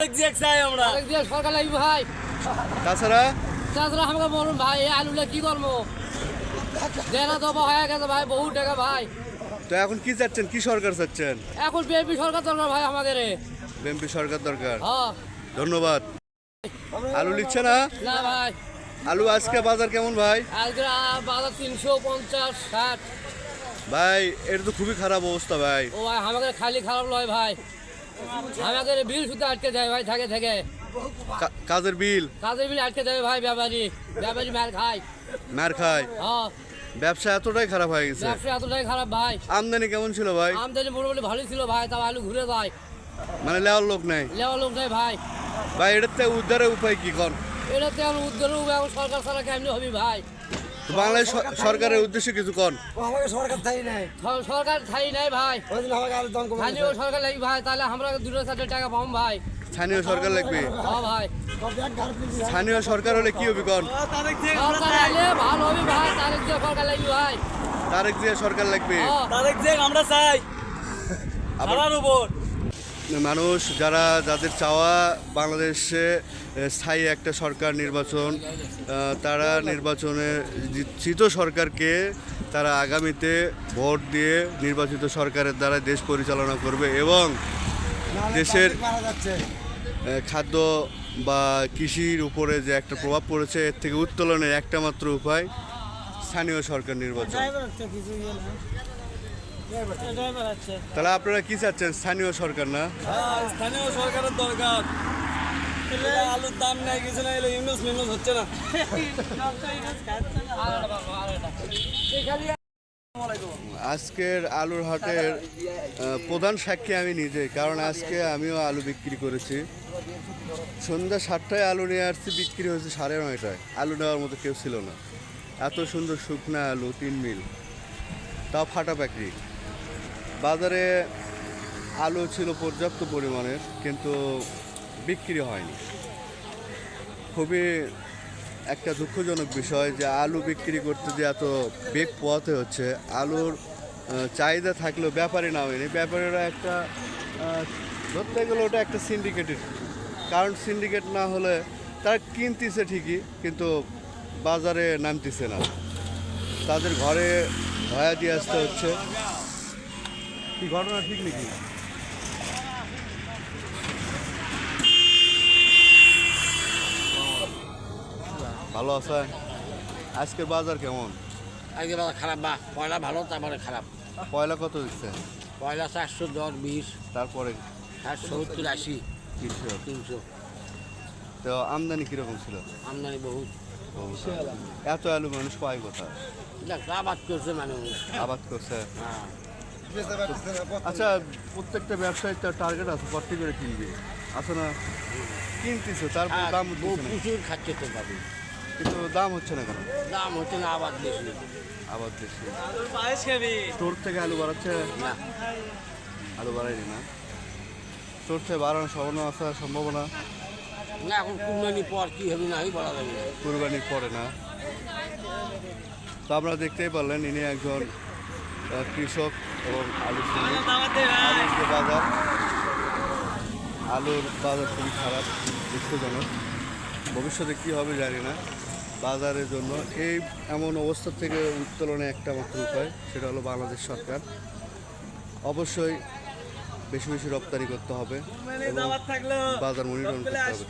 আমরা আরেক দিয়ে সরকার লাগবে ভাই তাছাড়া তাছাড়া আমাকে বলুন ভাই এই আলুটা কি করব দেনা দেবো হয়ে গেছে ভাই বহু টাকা ভাই তো এখন কি চাচ্ছেন? কি সরকার চাচ্ছেন? এখন বিএনপি সরকার দরকার ভাই আমাদের। বিএনপি সরকার দরকার। হ্যাঁ। ধন্যবাদ। আলু লিখছে না? না ভাই। আলু আজকে বাজার কেমন ভাই? আজকে বাজার তিনশো পঞ্চাশ ষাট। ভাই এটা তো খুবই খারাপ অবস্থা ভাই। ও ভাই আমাদের খালি খারাপ নয় ভাই। আমাদের বিল শুধু আটকে দেয় ভাই থাকে থেকে। কাজের বিল? কাজের বিল আটকে দেবে ভাই ব্যাপারী। ব্যাপারী মার খায়। মার খায়? হ্যাঁ। ব্যবসা এতটাই খারাপ হয়ে গেছে। ব্যবসা এতটাই খারাপ ভাই। আমদানি কেমন ছিল ভাই? আমদানি মোটামুটি ভালোই ছিল ভাই তাও আলু ঘুরে যায়। মানে লেওয়ার লোক নাই? লেওয়ার লোক নেই ভাই। ভাই এটাতে উদ্ধারের উপায় কি কন? এটা তো এখন উদ্ধার এখন সরকার ছাড়া কেমনি হবি ভাই? বাংলাদেশ সরকারের উদ্দেশ্যে কিছু কন। আমাকে সরকার তাই নাই। সরকার ঠাই নাই ভাই। আমাকে দাম কমে স্থানীয় সরকার লাগবে ভাই তাহলে আমরা দুটো চারটে টাকা পাবো ভাই। স্থানীয় সরকার লাগবে। হ্যাঁ ভাই। স্থানীয় সরকার হলে কি হবে কন সরকার আইলে ভালো হবে ভাই তাহলে দিয়ে সরকার লাগবে ভাই। তারেক জিয়া সরকার লাগবে। হ্যাঁ তারেক যে আমরা চাই। আমার উপর। মানুষ যারা, যাদের চাওয়া বাংলাদেশে স্থায়ী একটা সরকার নির্বাচন তারা নির্বাচনে জিত সরকারকে তারা আগামীতে ভোট দিয়ে নির্বাচিত সরকারের দ্বারা দেশ পরিচালনা করবে এবং দেশের খাদ্য বা কৃষির উপরে যে একটা প্রভাব পড়েছে, এর থেকে উত্তোলনের একটা মাত্র উপায় স্থানীয় সরকার নির্বাচন। তাহলে আপনারা কি চাচ্ছেন? স্থানীয় সরকার না? হ্যাঁ, স্থানীয় সরকারের দরকার। আলুর দাম নেই কিছু না এলে ইউনুস মিনুস হচ্ছে না। আজকের আলুর হাটের প্রধান সাক্ষী আমি নিজেই কারণ আজকে আমিও আলু বিক্রি করেছি। সন্ধ্যা সাতটায় আলু নিয়ে আসছি বিক্রি হয়েছে সাড়ে নয়টায়। আলু নেওয়ার মতো কেউ ছিল না। এত সুন্দর শুকনা আলু তিন মিল। তাও ফাটা প্যাকরি বাজারে আলু ছিল পর্যাপ্ত পরিমাণের কিন্তু বিক্রি হয়নি। খুবই একটা দুঃখজনক বিষয় যে আলু বিক্রি করতে যে এত বেগ পোয়াতে হচ্ছে, আলুর চাহিদা থাকলেও ব্যাপারী না হয়নি। ব্যাপারীরা একটা ধরতে গেলে ওটা একটা সিন্ডিকেটের কারণ সিন্ডিকেট না হলে তারা কিনতেছে ঠিকই, কিন্তু বাজারে নামতেছে না। তাদের ঘরে ভয়া দিয়ে আসতে হচ্ছে। কি ঘটনা ঠিক নাকি? ভালো আছে? আজকের বাজার কেমন? আজকে বাজার খারাপ বা পয়লা ভালো তারপরে খারাপ। পয়লা কত দিচ্ছে? পয়লা চারশো দশ বিশ। তারপরে? চারশো সত্তর আশি। তিনশো। তিনশো। তো আমদানি কীরকম ছিল? আমদানি বহুত। এত আলু মানুষ পায় কোথায়? আবাদ করছে মানুষ। আবাদ করছে? হ্যাঁ। আচ্ছা প্রত্যেকটা ব্যবসায়ী তার টার্গেট আছে কত করে কিনবে। আছে না কিনতেছে তারপর দাম বহু প্রচুর খাচ্ছে তো পাবি কিন্তু দাম হচ্ছে না কেন? দাম হচ্ছে না আবার বেশি। আবার বেশি। আলুর স্টোর থেকে আলু বাড়াচ্ছে? না। আলু বাড়ায়নি না? স্টোর থেকে বাড়ানোর সম্ভাবনা আছে সম্ভাবনা? না এখন কুরবানি পর কি হবে না এই বলা যাবে না। কুরবানির পরে না। তো আপনারা দেখতেই পারলেন ইনি একজন কৃষক এবং আলু আলুর যে বাজার আলুর বাজার খুবই খারাপ দুঃখজনক। ভবিষ্যতে কী হবে জানি না বাজারের জন্য। এই এমন অবস্থা থেকে উত্তোলনে একটা মাত্র উপায় সেটা হলো বাংলাদেশ সরকার। অবশ্যই বেশি বেশি রপ্তানি করতে হবে এবং বাজার মনিটরিং করতে হবে।